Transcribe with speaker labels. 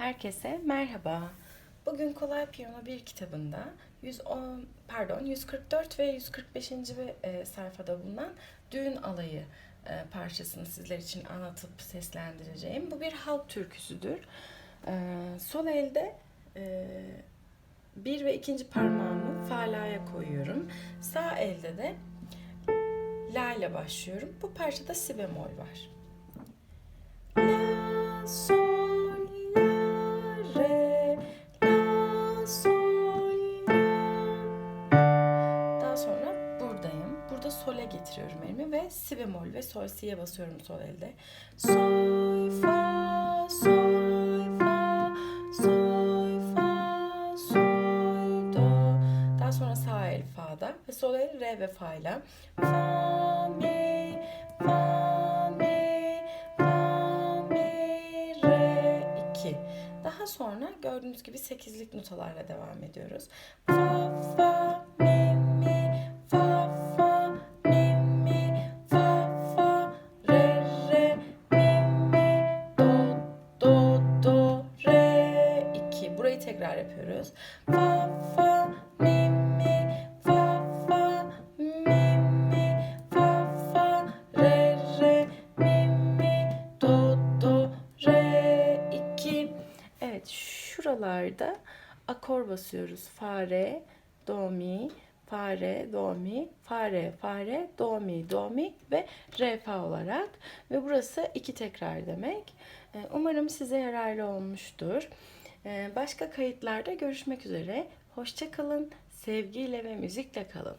Speaker 1: Herkese merhaba. Bugün Kolay Piyano 1 kitabında 110 pardon 144 ve 145. ve, e, sayfada bulunan Düğün Alayı e, parçasını sizler için anlatıp seslendireceğim. Bu bir halk türküsüdür. E, sol elde bir ve ikinci parmağımı falaya koyuyorum. Sağ elde de la ile başlıyorum. Bu parçada si bemol var. Burada sole getiriyorum elimi ve si bemol ve sol si'ye basıyorum sol elde. Sol, fa, sol, fa, sol, fa, sol, do. Daha sonra sağ el fa'da ve sol el re ve fa ile. Fa, mi, fa, mi, fa, mi, re, 2. Daha sonra gördüğünüz gibi sekizlik notalarla devam ediyoruz. Fa, fa, tekrar yapıyoruz. Fa, fa, mi, mi, fa, fa, mi, mi, fa, fa, re, re, mi, mi, do, do, re, 2. Evet şuralarda akor basıyoruz. Fa, re, do, mi, fa, re, do, mi, fa, re, fa, re, do, mi, do, mi ve re, fa olarak. Ve burası iki tekrar demek. Ee, Umarım size yararlı olmuştur. Ee, Başka kayıtlarda görüşmek üzere. Hoşça kalın, sevgiyle ve müzikle kalın.